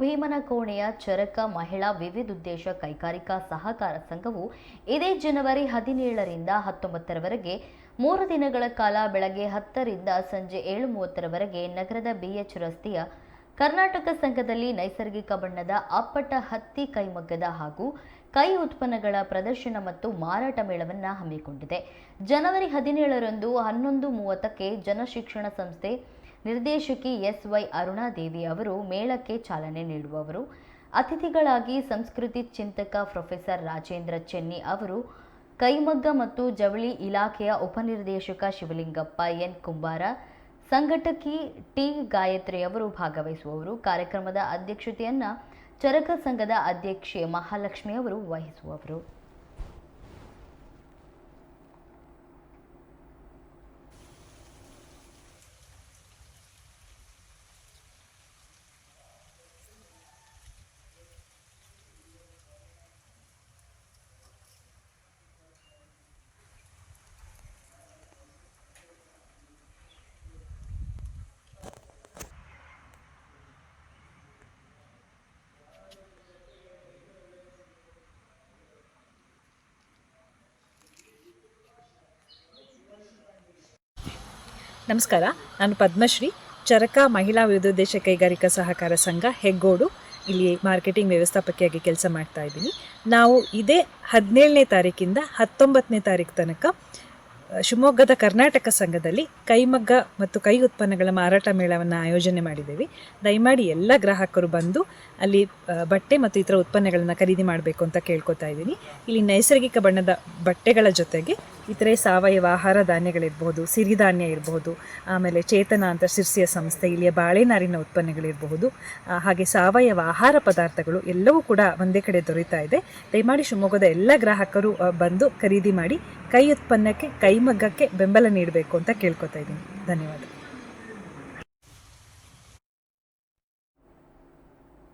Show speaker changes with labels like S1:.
S1: ಭೀಮನಕೋಣೆಯ ಚರಕ ಮಹಿಳಾ ವಿವಿಧೋದ್ದೇಶ ಕೈಗಾರಿಕಾ ಸಹಕಾರ ಸಂಘವು ಇದೇ ಜನವರಿ ಹದಿನೇಳರಿಂದ ಹತ್ತೊಂಬತ್ತರವರೆಗೆ ಮೂರು ದಿನಗಳ ಕಾಲ ಬೆಳಗ್ಗೆ ಹತ್ತರಿಂದ ಸಂಜೆ ಏಳು ಮೂವತ್ತರವರೆಗೆ ನಗರದ ಬಿಎಚ್ ರಸ್ತೆಯ ಕರ್ನಾಟಕ ಸಂಘದಲ್ಲಿ ನೈಸರ್ಗಿಕ ಬಣ್ಣದ ಅಪ್ಪಟ ಹತ್ತಿ ಕೈಮಗ್ಗದ ಹಾಗೂ ಕೈ ಉತ್ಪನ್ನಗಳ ಪ್ರದರ್ಶನ ಮತ್ತು ಮಾರಾಟ ಮೇಳವನ್ನು ಹಮ್ಮಿಕೊಂಡಿದೆ. ಜನವರಿ ಹದಿನೇಳರಂದು ಹನ್ನೊಂದು ಮೂವತ್ತಕ್ಕೆ ಜನಶಿಕ್ಷಣ ಸಂಸ್ಥೆ ನಿರ್ದೇಶಕಿ ಎಸ್ ವೈ ಅರುಣಾದೇವಿ ಅವರು ಮೇಳಕ್ಕೆ ಚಾಲನೆ ನೀಡುವವರು. ಅತಿಥಿಗಳಾಗಿ ಸಂಸ್ಕೃತಿ ಚಿಂತಕ ಪ್ರೊಫೆಸರ್ ರಾಜೇಂದ್ರ ಚೆನ್ನಿ ಅವರು, ಕೈಮಗ್ಗ ಮತ್ತು ಜವಳಿ ಇಲಾಖೆಯ ಉಪನಿರ್ದೇಶಕ ಶಿವಲಿಂಗಪ್ಪ ಎನ್ ಕುಂಬಾರ, ಸಂಘಟಕಿ ಟಿ ಗಾಯತ್ರಿ ಅವರು ಭಾಗವಹಿಸುವವರು. ಕಾರ್ಯಕ್ರಮದ ಅಧ್ಯಕ್ಷತೆಯನ್ನು ಚರಕ ಸಂಘದ ಅಧ್ಯಕ್ಷೆ ಮಹಾಲಕ್ಷ್ಮಿ ಅವರು ವಹಿಸುವವರು.
S2: ನಮಸ್ಕಾರ. ನಾನು ಪದ್ಮಶ್ರೀ. ಚರಕ ಮಹಿಳಾ ವಿರುದ್ಧೋದ್ದೇಶ ಕೈಗಾರಿಕಾ ಸಹಕಾರ ಸಂಘ, ಹೆಗ್ಗೋಡು. ಇಲ್ಲಿ ಮಾರ್ಕೆಟಿಂಗ್ ವ್ಯವಸ್ಥಾಪಕಿಯಾಗಿ ಕೆಲಸ ಮಾಡ್ತಾ ಇದ್ದೀನಿ. ನಾವು ಇದೇ ಹದಿನೇಳನೇ ತಾರೀಕಿಂದ ಹತ್ತೊಂಬತ್ತನೇ ತಾರೀಕು ತನಕ ಶಿವಮೊಗ್ಗದ ಕರ್ನಾಟಕ ಸಂಘದಲ್ಲಿ ಕೈಮಗ್ಗ ಮತ್ತು ಕೈ ಉತ್ಪನ್ನಗಳ ಮಾರಾಟ ಮೇಳವನ್ನು ಆಯೋಜನೆ ಮಾಡಿದ್ದೇವೆ. ದಯಮಾಡಿ ಎಲ್ಲ ಗ್ರಾಹಕರು ಬಂದು ಅಲ್ಲಿ ಬಟ್ಟೆ ಮತ್ತು ಇತರ ಉತ್ಪನ್ನಗಳನ್ನು ಖರೀದಿ ಮಾಡಬೇಕು ಅಂತ ಕೇಳ್ಕೊತಾ ಇದ್ದೀನಿ. ಇಲ್ಲಿ ನೈಸರ್ಗಿಕ ಬಣ್ಣದ ಬಟ್ಟೆಗಳ ಜೊತೆಗೆ ಇತರೆ ಸಾವಯವ ಆಹಾರ ಧಾನ್ಯಗಳಿರ್ಬೋದು ಸಿರಿಧಾನ್ಯ ಇರಬಹುದು ಆಮೇಲೆ ಚೇತನ ಅಂತ ಶಿರ್ಸಿಯ ಸಂಸ್ಥೆ, ಇಲ್ಲಿಯ ಬಾಳೆನಾರಿನ ಉತ್ಪನ್ನಗಳಿರಬಹುದು ಹಾಗೆ ಸಾವಯವ ಆಹಾರ ಪದಾರ್ಥಗಳು ಎಲ್ಲವೂ ಕೂಡ ಒಂದೇ ಕಡೆ ದೊರೀತಾ ಇದೆ. ದಯಮಾಡಿ ಶಿವಮೊಗ್ಗದ ಎಲ್ಲ ಗ್ರಾಹಕರು ಬಂದು ಖರೀದಿ ಮಾಡಿ ಕೈ ಉತ್ಪನ್ನಕ್ಕೆ ಕೈಮಗ್ಗಕ್ಕೆ ಬೆಂಬಲ ನೀಡಬೇಕು ಅಂತ ಕೇಳ್ಕೊತಾ ಇದ್ದೀನಿ. ಧನ್ಯವಾದ.